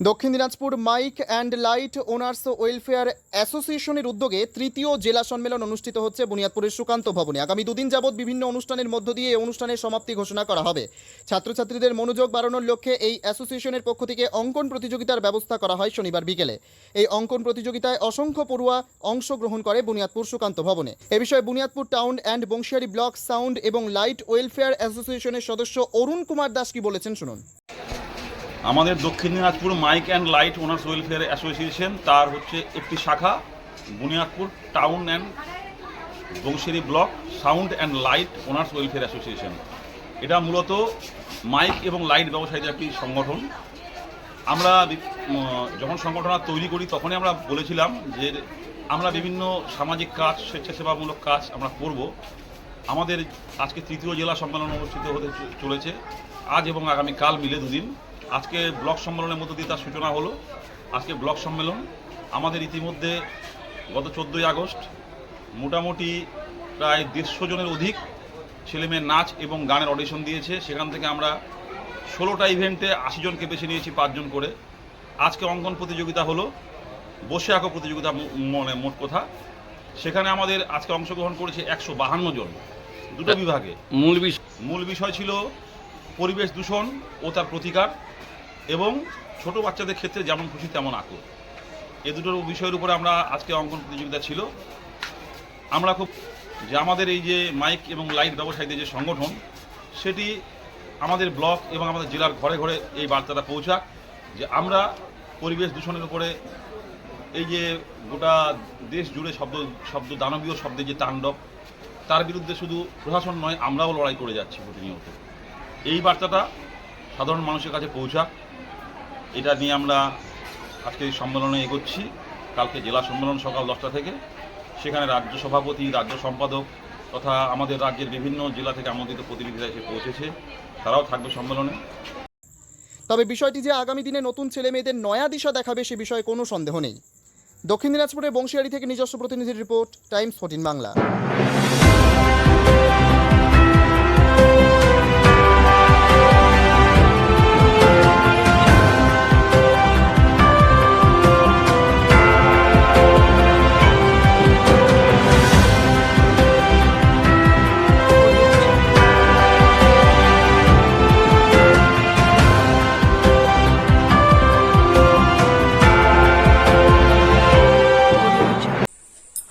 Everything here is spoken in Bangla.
দক্ষিণ Dinajpur mike and light owners welfare অ্যাসোসিয়েশনের উদ্যোগে তৃতীয় জেলা সম্মেলন অনুষ্ঠিত হচ্ছে বুনিয়াদপুরের সুকান্ত ভবনে। আগামী দুদিন যাবৎ বিভিন্ন অনুষ্ঠানের মধ্য দিয়ে এই অনুষ্ঠানের সমাপ্তি ঘোষণা করা হবে। ছাত্রছাত্রীদের মনোযোগ বাড়ানোর লক্ষ্যে এই অ্যাসোসিয়েশনের পক্ষ থেকে অঙ্কন প্রতিযোগিতার ব্যবস্থা করা হয় শনিবার বিকেলে। এই অঙ্কন প্রতিযোগিতায় অসংখ্য পড়ুয়া অংশগ্রহণ করে বুনিয়াদপুর সুকান্ত ভবনে। এ বিষয়ে Buniadpur town and Banshihari block sound এবং লাইট ওয়েলফেয়ার অ্যাসোসিয়েশনের সদস্য অরুণ কুমার দাস কি বলেছেন শুনুন। আমাদের দক্ষিণ Dinajpur mike and light owners welfare association, তার হচ্ছে একটি শাখা, Buniadpur town and Banshihari block, sound and light owners welfare association. এটা মূলত মাইক এবং লাইট ব্যবসায়ীদের একটি সংগঠন। আমরা যখন সংগঠনটা তৈরি করি, তখনই আমরা বলেছিলাম যে আমরা বিভিন্ন সামাজিক কাজ, স্বেচ্ছাসেবামূলক কাজ আমরা করব। আমাদের আজকে তৃতীয় জেলা সম্মেলন অনুষ্ঠিত হতে চলেছে। আজ এবং আগামীকাল মিলে দুদিন। আজকে ব্লক সম্মেলনের মধ্য দিয়ে তার সূচনা হলো। আজকে ব্লক সম্মেলন আমাদের ইতিমধ্যে গত চোদ্দোই আগস্ট মোটামুটি প্রায় দেড়শো জনের অধিক ছেলেমেয়ের নাচ এবং গানের অডিশন দিয়েছে। সেখান থেকে আমরা ষোলোটা ইভেন্টে আশি জনকে বেছে নিয়েছি পাঁচজন করে। আজকে অঙ্কন প্রতিযোগিতা হলো বসে আঁকো প্রতিযোগিতা মানে মোট কথা। সেখানে আমাদের আজকে অংশগ্রহণ করেছে একশো বাহান্ন জন দুটো বিভাগে। মূল বিষয় মূল বিষয় ছিল পরিবেশ দূষণ ও তার প্রতিকার এবং ছোট বাচ্চাদের ক্ষেত্রে যেমন খুশি তেমন আঁকো এ দুটো বিষয়ের উপরে আমরা আজকে অঙ্কন প্রতিযোগিতা ছিল। আমরা খুব যে আমাদের এই যে মাইক এবং লাইট ব্যবসায়ীদের যে সংগঠন, সেটি আমাদের ব্লক এবং আমাদের জেলার ঘরে ঘরে এই বার্তাটা পৌঁছাক যে আমরা পরিবেশ দূষণের উপরে এই যে গোটা দেশ জুড়ে শব্দ শব্দ, দানবীয় শব্দের যে তাণ্ডব, তার বিরুদ্ধে শুধু প্রশাসন নয়, আমরাও লড়াই করে যাচ্ছি প্রতিনিয়ত। এই বার্তাটা সাধারণ মানুষের কাছে পৌঁছাক। এটা নিয়ে আমরা আজকে এই সম্মেলনে এগোচ্ছি। কালকে জেলা সম্মেলন সকাল দশটা থেকে। সেখানে রাজ্য সভাপতি, রাজ্য সম্পাদক তথা আমাদের রাজ্যের বিভিন্ন জেলা থেকে আমন্ত্রিত প্রতিনিধিরা এসে পৌঁছেছে। তারাও থাকবে সম্মেলনে। তবে বিষয়টি যে আগামী দিনে নতুন ছেলে মেয়েদের নয়া দিশা দেখাবে সে বিষয়ে কোনো সন্দেহ নেই। দক্ষিণ দিনাজপুরের বংশিয়ারি থেকে নিজস্ব প্রতিনিধির রিপোর্ট, টাইমস ফোর্টিন বাংলা।